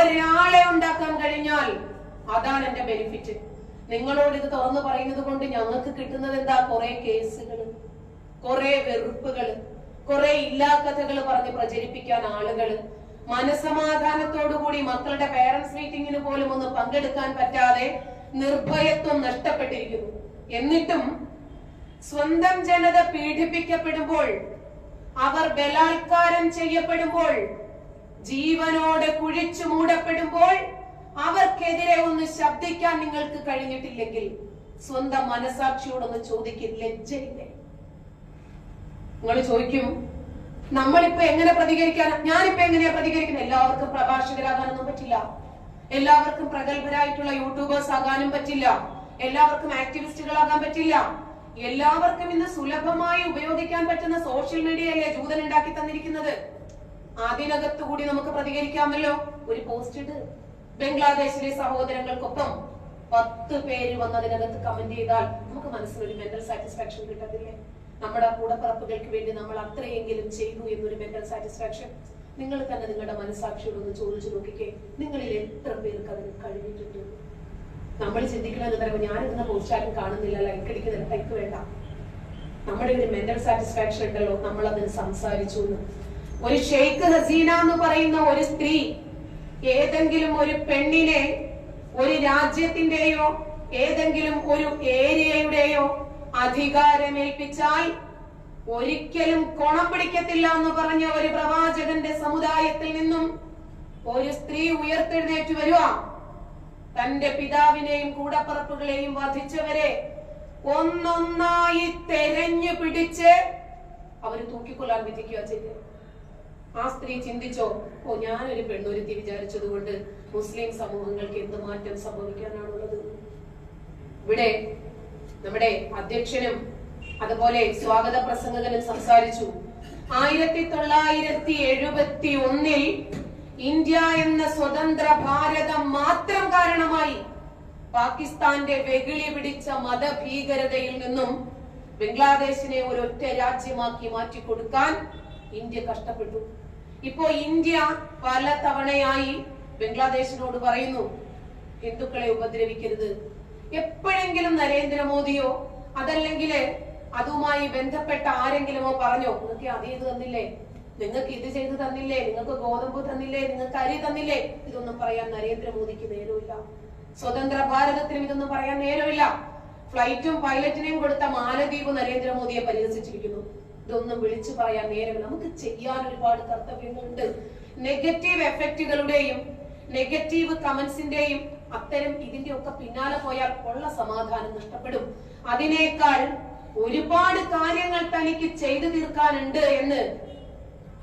ഒരാളെ ഉണ്ടാക്കാൻ കഴിഞ്ഞാൽ അതാണ് എന്റെ ബെനിഫിറ്റ് നിങ്ങളോട് ഇത് തുറന്നു പറയുന്നത് കൊണ്ട് ഞങ്ങൾക്ക് കിട്ടുന്നത് എന്താ? കുറെ കേസുകൾ കുറെ വെറുപ്പുകൾ കുറെ ഇല്ലാക്കഥകൾ പറഞ്ഞ് പ്രചരിപ്പിക്കാൻ ആളുകൾ മനസമാധാനത്തോടുകൂടി മക്കളുടെ പേരൻസ് മീറ്റിംഗിന് പോലും ഒന്ന് പങ്കെടുക്കാൻ പറ്റാതെ നിർഭയത്വം നഷ്ടപ്പെട്ടിരിക്കുന്നു. എന്നിട്ടും സ്വന്തം ജനത പീഡിപ്പിക്കപ്പെടുമ്പോൾ അവർ ബലാത്കാരം ചെയ്യപ്പെടുമ്പോൾ ജീവനോടെ കുഴിച്ചു മൂടപ്പെടുമ്പോൾ അവർക്കെതിരെ ഒന്ന് ശബ്ദിക്കാൻ നിങ്ങൾക്ക് കഴിഞ്ഞിട്ടില്ലെങ്കിൽ സ്വന്തം മനസാക്ഷിയോടൊന്ന് ചോദിക്കും ലജ്ജയില്ലേ? നിങ്ങൾ ചോദിക്കും നമ്മളിപ്പോ എങ്ങനെ പ്രതികരിക്കാൻ? ഞാനിപ്പോ എങ്ങനെയാ പ്രതികരിക്കുന്നത്? എല്ലാവർക്കും പ്രഭാഷകരാകാനൊന്നും പറ്റില്ല. എല്ലാവർക്കും പ്രഗത്ഭരായിട്ടുള്ള യൂട്യൂബേഴ്സ് ആകാനും പറ്റില്ല. എല്ലാവർക്കും ആക്ടിവിസ്റ്റുകളാകാൻ പറ്റില്ല. എല്ലാവർക്കും ഇന്ന് സുലഭമായി ഉപയോഗിക്കാൻ പറ്റുന്ന സോഷ്യൽ മീഡിയ അല്ലേ ജൂതൻ ഉണ്ടാക്കി തന്നിരിക്കുന്നത്? അതിനകത്ത് കൂടി നമുക്ക് പ്രതികരിക്കാമല്ലോ. ഒരു പോസ്റ്റ് ഇട്ട് ബംഗ്ലാദേശിലെ സഹോദരങ്ങൾക്കൊപ്പം പത്ത് പേര് വന്നതിനകത്ത് കമന്റ് ചെയ്താൽ നമുക്ക് മനസ്സിലൊരു മെന്റൽ സാറ്റിസ്ഫാക്ഷൻ കിട്ടത്തില്ലേ? നമ്മുടെ കൂടപ്പറപ്പുകൾക്ക് വേണ്ടി നമ്മൾ അത്രയെങ്കിലും ചെയ്തു എന്നൊരു മെന്റൽ സാറ്റിസ്ഫാക്ഷൻ നിങ്ങൾ തന്നെ നിങ്ങളുടെ മനസാക്ഷിയോട് ഒന്ന് ചോദിച്ചു നോക്കിക്കേ. നിങ്ങളിൽ എത്ര പേർക്ക് അതിന് കഴിഞ്ഞിട്ടുണ്ട്? നമ്മൾ ചിന്തിക്കണമെന്ന് പറയുമ്പോൾ ഞാനിരുന്ന പോസ്റ്റ് ആരും കാണുന്നില്ല ലൈക്ക് അടിക്കുന്നില്ല ലൈക്ക് വേണ്ട. നമ്മുടെ ഒരു മെന്റൽ സാറ്റിസ്ഫാക്ഷൻ ഉണ്ടല്ലോ നമ്മൾ അതിന് സംസാരിച്ചു എന്ന്. ഒരു ഷെയ്ഖ് ഹസീന എന്ന് പറയുന്ന ഒരു സ്ത്രീ ഏതെങ്കിലും ഒരു പെണ്ണിനെ ഒരു രാജ്യത്തിന്റെയോ ഏതെങ്കിലും ഒരു ഏരിയയുടെയോ അധികാരമേൽപ്പിച്ചാൽ ഒരിക്കലും കൊണം പിടിക്കത്തില്ല എന്ന് പറഞ്ഞ ഒരു പ്രവാചകന്റെ സമുദായത്തിൽ നിന്നും ഒരു സ്ത്രീ ഉയർത്തെഴുന്നേറ്റ് വരുക. തന്റെ പിതാവിനെയും കൂടപ്പറപ്പുകളെയും വധിച്ചവരെ ഒന്നൊന്നായി തെരഞ്ഞു പിടിച്ച് അവർ തൂക്കിക്കൊള്ളാൻ വിധിക്കുക ചെയ്തത്. ആ സ്ത്രീ ചിന്തിച്ചോ ഓ ഞാനൊരു പെണ്ണൊരുത്തി വിചാരിച്ചത് കൊണ്ട് മുസ്ലിം സമൂഹങ്ങൾക്ക് എന്ത് മാറ്റം സംഭവിക്കാനാണുള്ളത്? ഇവിടെ നമ്മുടെ അധ്യക്ഷനും അതുപോലെ സ്വാഗത പ്രസംഗകനും സംസാരിച്ചു. ആയിരത്തി തൊള്ളായിരത്തി എഴുപത്തി ഒന്നിൽ ഇന്ത്യ എന്ന സ്വതന്ത്ര ഭാരതം മാത്രം കാരണമായി പാകിസ്ഥാന്റെ വെകിളി പിടിച്ച മതഭീകരതയിൽ നിന്നും ബംഗ്ലാദേശിനെ ഒരൊറ്റ രാജ്യമാക്കി മാറ്റിക്കൊടുക്കാൻ ഇന്ത്യ കഷ്ടപ്പെട്ടു. ഇപ്പോ ഇന്ത്യ പല തവണയായി ബംഗ്ലാദേശിനോട് പറയുന്നു ഹിന്ദുക്കളെ ഉപദ്രവിക്കരുത്. എപ്പോഴെങ്കിലും നരേന്ദ്രമോദിയോ അതല്ലെങ്കിൽ അതുമായി ബന്ധപ്പെട്ട ആരെങ്കിലുമോ പറഞ്ഞോ നിങ്ങൾക്ക് അത് ചെയ്ത് തന്നില്ലേ? നിങ്ങൾക്ക് ഇത് ചെയ്തു തന്നില്ലേ? നിങ്ങൾക്ക് ഗോതമ്പ് തന്നില്ലേ? നിങ്ങൾക്ക് അരി തന്നില്ലേ? ഇതൊന്നും പറയാൻ നരേന്ദ്രമോദിക്ക് നേരമില്ല. സ്വതന്ത്ര ഭാരതത്തിനും ഇതൊന്നും പറയാൻ നേരമില്ല. ഫ്ലൈറ്റും പൈലറ്റിനെയും കൊടുത്ത മാലദ്വീപ് നരേന്ദ്രമോദിയെ പരിഹസിച്ചിരിക്കുന്നു. ഇതൊന്നും വിളിച്ചു പറയാൻ നേരം നമുക്ക് ചെയ്യാൻ ഒരുപാട് കർത്തവ്യങ്ങളുണ്ട്. നെഗറ്റീവ് എഫക്റ്റുകളുടെയും നെഗറ്റീവ് കമന്റ്സിന്റെയും അത്തരം ഇതിന്റെ ഒക്കെ പിന്നാലെ പോയാൽ ഉള്ള സമാധാനം നഷ്ടപ്പെടും. അതിനേക്കാൾ ഒരുപാട് കാര്യങ്ങൾ തനിക്ക് ചെയ്തു തീർക്കാനുണ്ട് എന്ന്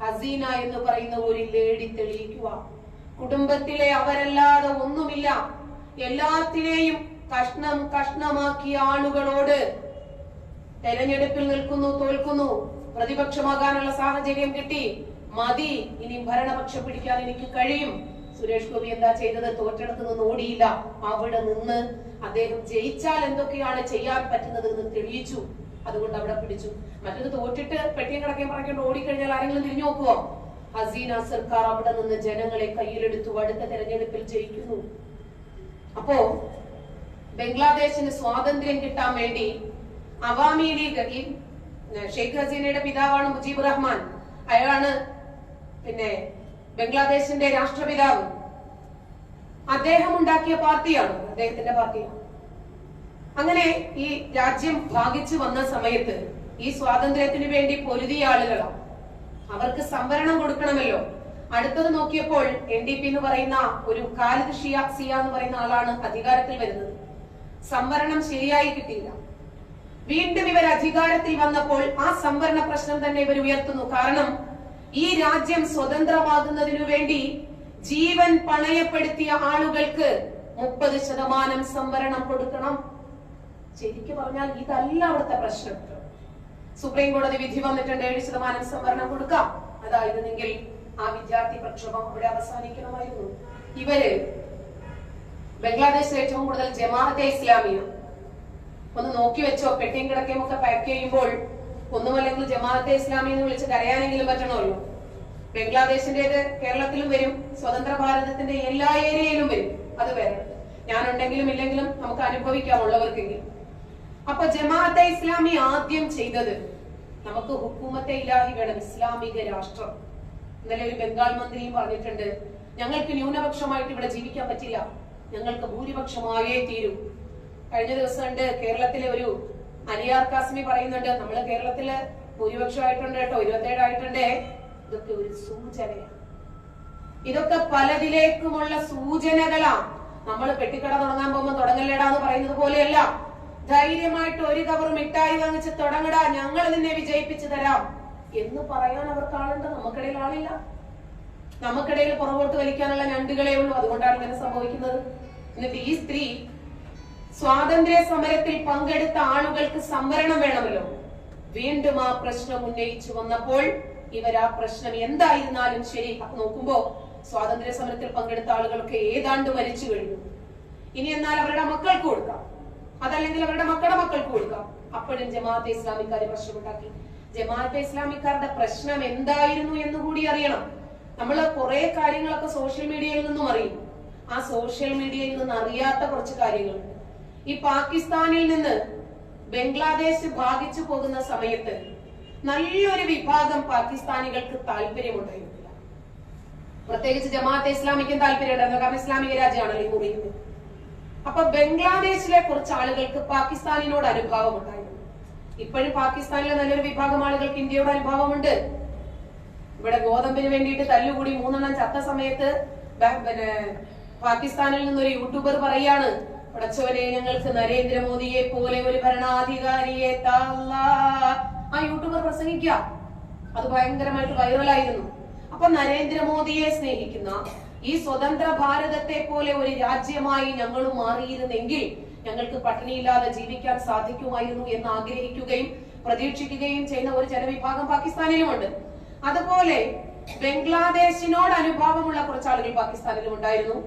ഹസീന എന്ന് പറയുന്ന ഒരു ലേഡി തെളിയിക്കുക. കുടുംബത്തിലെ അവരല്ലാതെ ഒന്നുമില്ല. എല്ലാത്തിനെയും കഷ്ണം കഷ്ണമാക്കിയ ആളുകളോട് തെരഞ്ഞെടുപ്പിൽ നിൽക്കുന്നു തോൽക്കുന്നു. പ്രതിപക്ഷമാകാനുള്ള സാഹചര്യം കിട്ടി. മതി. ഇനി ഭരണപക്ഷം പിടിക്കാൻ എനിക്ക് കഴിയും. സുരേഷ് ഗോപി എന്താ ചെയ്തത്? തോറ്റെടുത്ത് നിന്ന് ഓടിയില്ല. അവിടെ നിന്ന് അദ്ദേഹം ജയിച്ചാൽ എന്തൊക്കെയാണ് ചെയ്യാൻ പറ്റുന്നത് എന്ന് തെളിയിച്ചു. അതുകൊണ്ട് അവിടെ പിടിച്ചു. മറ്റൊന്ന് തോറ്റിട്ട് പെട്ടിയും കിടക്കാൻ പറഞ്ഞുകൊണ്ട് ഓടിക്കഴിഞ്ഞാൽ ആരെങ്കിലും തിരിഞ്ഞു നോക്കുവോ? ഹസീന സർക്കാർ അവിടെ നിന്ന് ജനങ്ങളെ കയ്യിലെടുത്തു അടുത്ത തെരഞ്ഞെടുപ്പിൽ ജയിക്കുന്നു. അപ്പോ ബംഗ്ലാദേശിന് സ്വാതന്ത്ര്യം കിട്ടാൻ വേണ്ടി അവാമി ലീഗ് ഷെയ്ഖ് ഹസീനയുടെ പിതാവാണ് മുജീബ് റഹ്മാൻ. അയാളാണ് പിന്നെ ബംഗ്ലാദേശിന്റെ രാഷ്ട്രപിതാവ്. അദ്ദേഹം ഉണ്ടാക്കിയ പാർട്ടിയാണ്. അദ്ദേഹത്തിന്റെ പാർട്ടി അങ്ങനെ ഈ രാജ്യം ഭാഗിച്ചു വന്ന സമയത്ത് ഈ സ്വാതന്ത്ര്യത്തിന് വേണ്ടി പൊരുതിയ ആളുകളാണ്. അവർക്ക് സംവരണം കൊടുക്കണമല്ലോ. അടുത്തത് നോക്കിയപ്പോൾ എൻ ഡി പി എന്ന് പറയുന്ന ഒരു കാലിദ് ഷിയ സിയ എന്ന് പറയുന്ന ആളാണ് അധികാരത്തിൽ വരുന്നത്. സംവരണം ശരിയായി കിട്ടിയില്ല. വീണ്ടും ഇവർ അധികാരത്തിൽ വന്നപ്പോൾ ആ സംവരണ പ്രശ്നം തന്നെ ഇവർ ഉയർത്തുന്നു. കാരണം ഈ രാജ്യം സ്വതന്ത്രമാകുന്നതിനു വേണ്ടി ജീവൻ പണയപ്പെടുത്തിയ ആളുകൾക്ക് മുപ്പത് ശതമാനം സംവരണം കൊടുക്കണം. ശരിക്കു പറഞ്ഞാൽ ഇതല്ല അവിടുത്തെ പ്രശ്നം. സുപ്രീം കോടതി വിധി വന്നിട്ടുണ്ട് ഏഴ് ശതമാനം സംവരണം കൊടുക്കാം. അതായിരുന്നെങ്കിൽ ആ വിദ്യാർത്ഥി പ്രക്ഷോഭം അവിടെ അവസാനിക്കണമായിരുന്നു. ഇവർ ബംഗ്ലാദേശിൽ ഏറ്റവും കൂടുതൽ ജമാഅത്തെ ഇസ്ലാമിയ ഒന്ന് നോക്കി വെച്ചോ. പെട്ടിയും കിടക്കയും ഒക്കെ പാക്ക് ചെയ്യുമ്പോൾ ഒന്നുമല്ലെങ്കിൽ ജമാഅത്തെ ഇസ്ലാമി എന്ന് വിളിച്ച് കരയാനെങ്കിലും പറ്റണമല്ലോ. ബംഗ്ലാദേശിന്റേത് കേരളത്തിലും വരും സ്വതന്ത്ര ഭാരതത്തിന്റെ എല്ലാ ഏരിയയിലും വരും. അത് വരണം ഞാനുണ്ടെങ്കിലും ഇല്ലെങ്കിലും നമുക്ക് അനുഭവിക്കാം ഉള്ളവർക്കെങ്കിലും അപ്പൊ ജമാഅത്തെ ഇസ്ലാമി ആദ്യം ചെയ്തത് നമുക്ക് ഹുക്കൂമത്തെ ഇലാഹി വേണം ഇസ്ലാമിക രാഷ്ട്രം. ഇന്നലെ ഒരു ബംഗാൾ മന്ത്രിയും പറഞ്ഞിട്ടുണ്ട് ഞങ്ങൾക്ക് ന്യൂനപക്ഷമായിട്ട് ഇവിടെ ജീവിക്കാൻ പറ്റില്ല. ഞങ്ങൾക്ക് ഭൂരിപക്ഷമായേ തീരൂ. കഴിഞ്ഞ ദിവസം ഉണ്ട് കേരളത്തിലെ ഒരു അലിയാർ കാസ്മി പറയുന്നുണ്ട്. നമ്മൾ കേരളത്തിൽ ഭൂരിപക്ഷമായിട്ടുണ്ട് കേട്ടോ ഇരുപത്തേഴായിട്ടുണ്ട്. ഇതൊക്കെ ഒരു സൂചനയാണ്. ഇതൊക്കെ പലതിലേക്കുമുള്ള സൂചനകളാണ്. നമ്മൾ പെട്ടിക്കട തുടങ്ങാൻ പോകുമ്പോൾ തുടങ്ങല്ലേടാ എന്ന് പറയുന്നത് പോലെയല്ല. ധൈര്യമായിട്ട് ഒരു കവർ മിഠായി വാങ്ങിച്ച് തുടങ്ങടാ ഞങ്ങൾ നിന്നെ വിജയിപ്പിച്ചു തരാം. എന്ന് പറയാൻ അവർക്ക് ആളുണ്ട് നമുക്കിടയിൽ ആളില്ല. നമുക്കിടയിൽ പുറകോട്ട് വലിക്കാനുള്ള ഞണ്ടുകളേ ഉള്ളൂ. അതുകൊണ്ടാണ് ഇങ്ങനെ സംഭവിക്കുന്നത്. എന്നിട്ട് ഈ സ്ത്രീ സ്വാതന്ത്ര്യ സമരത്തിൽ പങ്കെടുത്ത ആളുകൾക്ക് സംവരണം വേണമല്ലോ. വീണ്ടും ആ പ്രശ്നം ഉന്നയിച്ചു വന്നപ്പോൾ ഇവർ ആ പ്രശ്നം എന്തായിരുന്നാലും ശരി. നോക്കുമ്പോ സ്വാതന്ത്ര്യ സമരത്തിൽ പങ്കെടുത്ത ആളുകളൊക്കെ ഏതാണ്ട് മരിച്ചു കഴിഞ്ഞു. ഇനി എന്നാൽ അവരുടെ മക്കൾക്ക് കൊടുക്കാം. അതല്ലെങ്കിൽ അവരുടെ മക്കളുടെ മക്കൾക്ക് കൊടുക്കാം. അപ്പോഴും ജമാഅത്തെ ഇസ്ലാമിക്കാർ പ്രശ്നമുണ്ടാക്കി. ജമാഅത്തെ ഇസ്ലാമിക്കാരുടെ പ്രശ്നം എന്തായിരുന്നു എന്ന് കൂടി അറിയണം. നമ്മൾ കുറെ കാര്യങ്ങളൊക്കെ സോഷ്യൽ മീഡിയയിൽ നിന്നും അറിയും. ആ സോഷ്യൽ മീഡിയയിൽ നിന്ന് അറിയാത്ത കുറച്ച് കാര്യങ്ങളുണ്ട് ഈ പാകിസ്ഥാനിൽ നിന്ന് ബംഗ്ലാദേശ് ഭാഗിച്ചു പോകുന്ന സമയത്ത് നല്ലൊരു വിഭാഗം പാകിസ്ഥാനികൾക്ക് താല്പര്യമുണ്ടായിരുന്നില്ല. പ്രത്യേകിച്ച് ജമാഅത്തെ ഇസ്ലാമിക്കും താല്പര്യമുണ്ടായിരുന്നു. കാരണം ഇസ്ലാമിക രാജ്യമാണല്ലോ ഈ മുറിയുന്നത് അപ്പൊ ബംഗ്ലാദേശിലെ കുറച്ച് ആളുകൾക്ക് പാകിസ്ഥാനിനോട് അനുഭാവം ഉണ്ടായിരുന്നു ഇപ്പോഴും പാകിസ്ഥാനിലെ നല്ലൊരു വിഭാഗം ആളുകൾക്ക് ഇന്ത്യയോട് അനുഭാവമുണ്ട്. ഇവിടെ ഗോതമ്പിന് വേണ്ടിയിട്ട് തല്ലുകൂടി മൂന്നെണ്ണം ചത്ത സമയത്ത് പിന്നെ പാകിസ്ഥാനിൽ നിന്നൊരു യൂട്യൂബർ പറയാണ് പടച്ചവനെ ഞങ്ങൾക്ക് നരേന്ദ്രമോദിയെ പോലെ ഒരു ഭരണാധികാരിയെ താ അല്ലാ." ആ യൂട്യൂബർ പ്രസംഗിക്ക അത് ഭയങ്കരമായിട്ട് വൈറലായിരുന്നു. അപ്പൊ നരേന്ദ്രമോദിയെ സ്നേഹിക്കുന്ന ഈ സ്വതന്ത്ര ഭാരതത്തെ പോലെ ഒരു രാജ്യമായി ഞങ്ങൾ മാറിയിരുന്നെങ്കിൽ ഞങ്ങൾക്ക് പട്ടിണിയില്ലാതെ ജീവിക്കാൻ സാധിക്കുമായിരുന്നു എന്ന് ആഗ്രഹിക്കുകയും പ്രതീക്ഷിക്കുകയും ചെയ്യുന്ന ഒരു ജനവിഭാഗം പാകിസ്ഥാനിലുമുണ്ട്. അതുപോലെ ബംഗ്ലാദേശിനോട് അനുഭാവമുള്ള കുറച്ച് ആളുകൾ പാകിസ്ഥാനിലും ഉണ്ടായിരുന്നു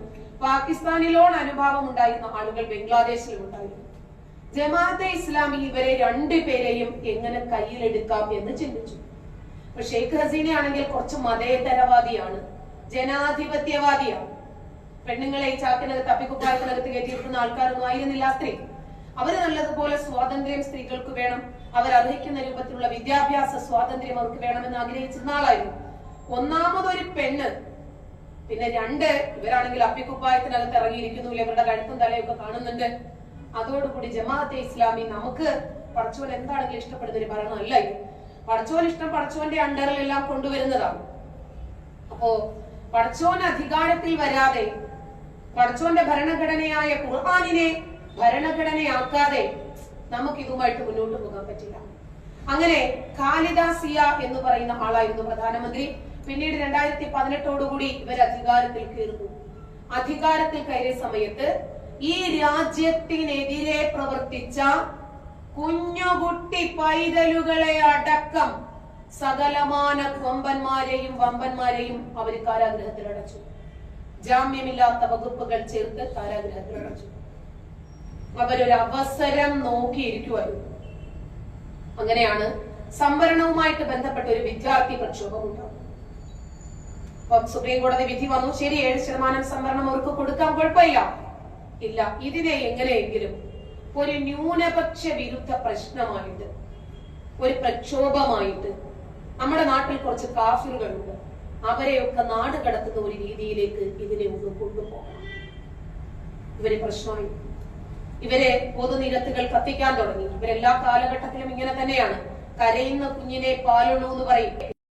പാകിസ്ഥാനിലോട് അനുഭാവം ഉണ്ടായിരുന്ന ആളുകൾ ബംഗ്ലാദേശിലും ഉണ്ടായിരുന്നു ജമാഅത്തെ ഇസ്ലാമി ഇവരെ രണ്ടുപേരെയും എങ്ങനെ കയ്യിലെടുക്കാം എന്ന് ചിന്തിച്ചു. ഇപ്പൊ ഷെയ്ഖ് ഹസീന ആണെങ്കിൽ കുറച്ച് മതേതരവാദിയാണ് ജനാധിപത്യവാദിയാണ്. പെണ്ണുങ്ങളെ ചാക്കിനകത്ത് തപ്പിക്കുപ്പായത്തിനകത്ത് കയറ്റിയിരിക്കുന്ന ആൾക്കാരൊന്നും ആയിരുന്നില്ല സ്ത്രീ. അവർ നല്ലതുപോലെ സ്വാതന്ത്ര്യം സ്ത്രീകൾക്ക് വേണം അവർ അർഹിക്കുന്ന രൂപത്തിലുള്ള വിദ്യാഭ്യാസ സ്വാതന്ത്ര്യം അവർക്ക് വേണമെന്ന് ആഗ്രഹിച്ചിരുന്ന ആളായിരുന്നു. ഒന്നാമതൊരു പെണ്ണ് പിന്നെ രണ്ട് ഇവരാണെങ്കിൽ അപ്പിക്കുപ്പായത്തിനകത്ത് ഇറങ്ങിയിരിക്കുന്നു ഇവരുടെ കഴുത്തും തലയൊക്കെ കാണുന്നുണ്ട്. അതോടുകൂടി ജമാഅത്തെ ഇസ്ലാമി നമുക്ക് പടച്ചോൻ എന്താണെങ്കിലും ഇഷ്ടപ്പെടുന്ന ഒരു ഭരണമല്ല ഇത്. പടച്ചോൻ ഇഷ്ടം പടച്ചോന്റെ അണ്ടറിലെല്ലാം കൊണ്ടുവരുന്നതാണ്. അപ്പോ പടച്ചോൻ അധികാരത്തിൽ വരാതെ പടച്ചോന്റെ ഭരണഘടനയായ ഖുർആാനിനെ ഭരണഘടനയാക്കാതെ നമുക്ക് ഇതുമായിട്ട് മുന്നോട്ട് പോകാൻ പറ്റില്ല. അങ്ങനെ ഖാലിദാസിയ എന്ന് പറയുന്ന ആളായിരുന്നു പ്രധാനമന്ത്രി. പിന്നീട് രണ്ടായിരത്തി പതിനെട്ടോടുകൂടി ഇവർ അധികാരത്തിൽ കയറുന്നു. അധികാരത്തിൽ കയറിയ സമയത്ത് ഈ രാജ്യത്തിനെതിരെ പ്രവർത്തിച്ച കുഞ്ഞുകുട്ടി പൈതലുകളെ അടക്കം സകലമാന കൊമ്പന്മാരെയും വമ്പന്മാരെയും അവർ കാരാഗ്രഹത്തിൽ അടച്ചു. ജാമ്യമില്ലാത്ത വകുപ്പുകൾ ചേർത്ത് കാരാഗ്രഹത്തിൽ അടച്ചു. അവരൊരു അവസരം നോക്കിയിരിക്കുമായിരുന്നു അങ്ങനെയാണ് സംവരണവുമായിട്ട് ബന്ധപ്പെട്ട ഒരു വിദ്യാർത്ഥി പ്രക്ഷോഭം ഉണ്ടാകും അപ്പം സുപ്രീം കോടതി വിധി വന്നു. ശരി ഏഴ് ശതമാനം സംവരണം അവർക്ക് കൊടുക്കാൻ കുഴപ്പമില്ല. ഇല്ല ഇതിനെ എങ്ങനെയെങ്കിലും ഒരു ന്യൂനപക്ഷ വിരുദ്ധ പ്രശ്നമായിട്ട് ഒരു പ്രക്ഷോഭമായിട്ട് നമ്മുടെ നാട്ടിൽ കുറച്ച് കാഫിറുകളുണ്ട്. അവരെയൊക്കെ നാട് കടത്തുന്ന ഒരു രീതിയിലേക്ക് ഇതിനെ ഒന്ന് കൊണ്ടുപോകണം. ഇവർ പ്രശ്നമായി. ഇവരെ പൊതുനിരത്തുകൾ കത്തിക്കാൻ തുടങ്ങി. ഇവരെല്ലാ കാലഘട്ടത്തിലും ഇങ്ങനെ തന്നെയാണ്. കരയുന്ന കുഞ്ഞിനെ പാലുള്ളൂ എന്ന് പറയും.